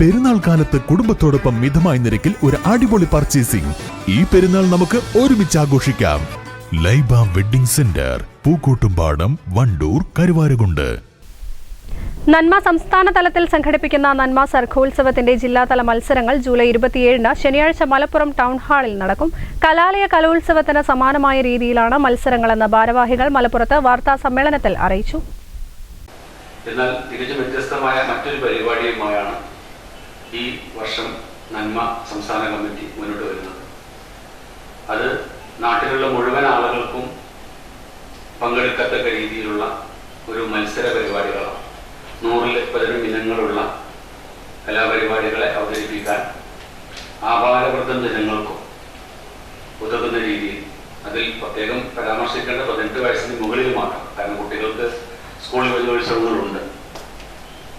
പെരുന്നാൾ കാലത്ത് കുടുംബത്തോടൊപ്പം മിതമായ നിരക്കിൽ ഒരു അടിപൊളി പർച്ചേസിംഗ് ഈ പെരുന്നാൾ നമുക്ക് ഒരുമിച്ച് ആഘോഷിക്കാം. Laiba wedding centre Pookkottumpadam Wandoor Karuvarakundu. നന്മ സംസ്ഥാന തലത്തിൽ സംഘടിപ്പിക്കുന്ന നന്മ സർഗോത്സവത്തിന്റെ ജില്ലാതല മത്സരങ്ങൾ ജൂലൈ ഇരുപത്തിയേഴിന് ശനിയാഴ്ച മലപ്പുറം ടൗൺ ഹാളിൽ നടക്കും. കലാലയ കലോത്സവത്തിന് സമാനമായ രീതിയിലാണ് മത്സരങ്ങളെന്ന് ഭാരവാഹികൾ മലപ്പുറത്ത് വാർത്താ സമ്മേളനത്തിൽ അറിയിച്ചു. എന്നാൽ തികച്ചും വ്യത്യസ്തമായ മറ്റൊരു പരിപാടിയുമായാണ് ഈ വർഷം നന്മ സംസ്ഥാന കമ്മിറ്റി മുന്നോട്ട് വരുന്നത്. അത് നാട്ടിലുള്ള മുഴുവൻ ആളുകൾക്കും പങ്കെടുക്കത്തക്ക രീതിയിലുള്ള ഒരു മത്സര പരിപാടികളാണ്. നൂറിൽ പതിനും ഇനങ്ങളുള്ള കലാപരിപാടികളെ അവതരിപ്പിക്കാൻ ആപാലവൃദ്ധം ജനങ്ങൾക്കും ഉതകുന്ന രീതിയിൽ അതിൽ പ്രത്യേകം പരാമർശിക്കേണ്ട പതിനെട്ട് വയസ്സിന് മുകളിലുമാണ് കാരണം കുട്ടികൾക്ക് സ്കൂൾ യുവജോത്സവങ്ങളുണ്ട്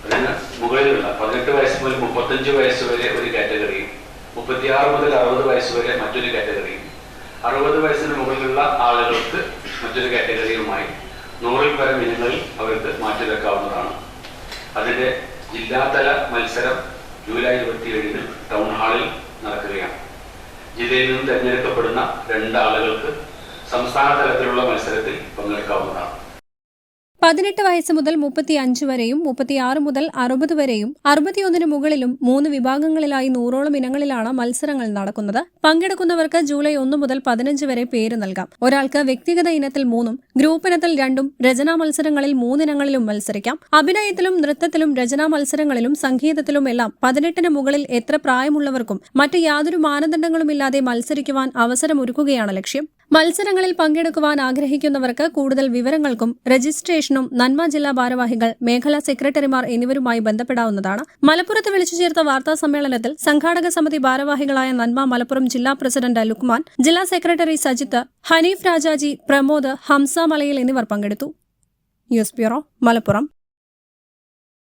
അതിന് മുകളിലുള്ള പതിനെട്ട് വയസ്സ് മുതൽ മുപ്പത്തഞ്ച് വയസ്സ് വരെ ഒരു കാറ്റഗറിയും മുപ്പത്തിയാറ് മുതൽ അറുപത് വയസ്സ് വരെ മറ്റൊരു കാറ്റഗറിയും അറുപത് വയസ്സിന് മുകളിലുള്ള ആളുകൾക്ക് മറ്റൊരു കാറ്റഗറിയുമായി നൂറിൽ പരം ഇനങ്ങളിൽ അവർക്ക് മാറ്റിവെക്കാവുന്നതാണ് അതിന്റെ ജില്ലാതല മത്സരം ജൂലൈ ഇരുപത്തിയേഴിന് ടൗൺ ഹാളിൽ നടക്കുകയാണ്. ജില്ലയിൽ നിന്ന് തിരഞ്ഞെടുക്കപ്പെടുന്ന രണ്ടാളുകൾക്ക് സംസ്ഥാന തലത്തിലുള്ള മത്സരത്തിൽ പങ്കെടുക്കാവുന്നതാണ്. പതിനെട്ട് വയസ്സ് മുതൽ മുപ്പത്തി അഞ്ച് വരെയും മുപ്പത്തിയാറ് മുതൽ അറുപത് വരെയും അറുപത്തിയൊന്നിന് മുകളിലും മൂന്ന് വിഭാഗങ്ങളിലായി നൂറോളം ഇനങ്ങളിലാണ് മത്സരങ്ങൾ നടക്കുന്നത്. പങ്കെടുക്കുന്നവർക്ക് ജൂലൈ ഒന്ന് മുതൽ പതിനഞ്ച് വരെ പേര് നൽകാം. ഒരാൾക്ക് വ്യക്തിഗത ഇനത്തിൽ മൂന്നും ഗ്രൂപ്പ് ഇനത്തിൽ രണ്ടും രചനാ മത്സരങ്ങളിൽ മൂന്നിനങ്ങളിലും മത്സരിക്കാം. അഭിനയത്തിലും നൃത്തത്തിലും രചനാ മത്സരങ്ങളിലും സംഗീതത്തിലും എല്ലാം പതിനെട്ടിന് മുകളിൽ എത്ര പ്രായമുള്ളവർക്കും മറ്റ് യാതൊരു മാനദണ്ഡങ്ങളുമില്ലാതെ മത്സരിക്കുവാൻ അവസരമൊരുക്കുകയാണ് ലക്ഷ്യം. മത്സരങ്ങളിൽ പങ്കെടുക്കുവാൻ ആഗ്രഹിക്കുന്നവർക്ക് കൂടുതൽ വിവരങ്ങൾക്കും രജിസ്ട്രേഷനും നന്മ ജില്ലാ ഭാരവാഹികൾ മേഖലാ സെക്രട്ടറിമാർ എന്നിവരുമായി ബന്ധപ്പെടാവുന്നതാണ്. മലപ്പുറത്ത് വിളിച്ചു ചേർത്ത വാർത്താ സമ്മേളനത്തിൽ സംഘാടക സമിതി ഭാരവാഹികളായ നന്മ മലപ്പുറം ജില്ലാ പ്രസിഡന്റ് ലുക്മാൻ ജില്ലാ സെക്രട്ടറി സജിത്ത് ഹനീഫ് രാജാജി പ്രമോദ് ഹംസ മലയിൽ എന്നിവർ പങ്കെടുത്തു. News bureau Malappuram.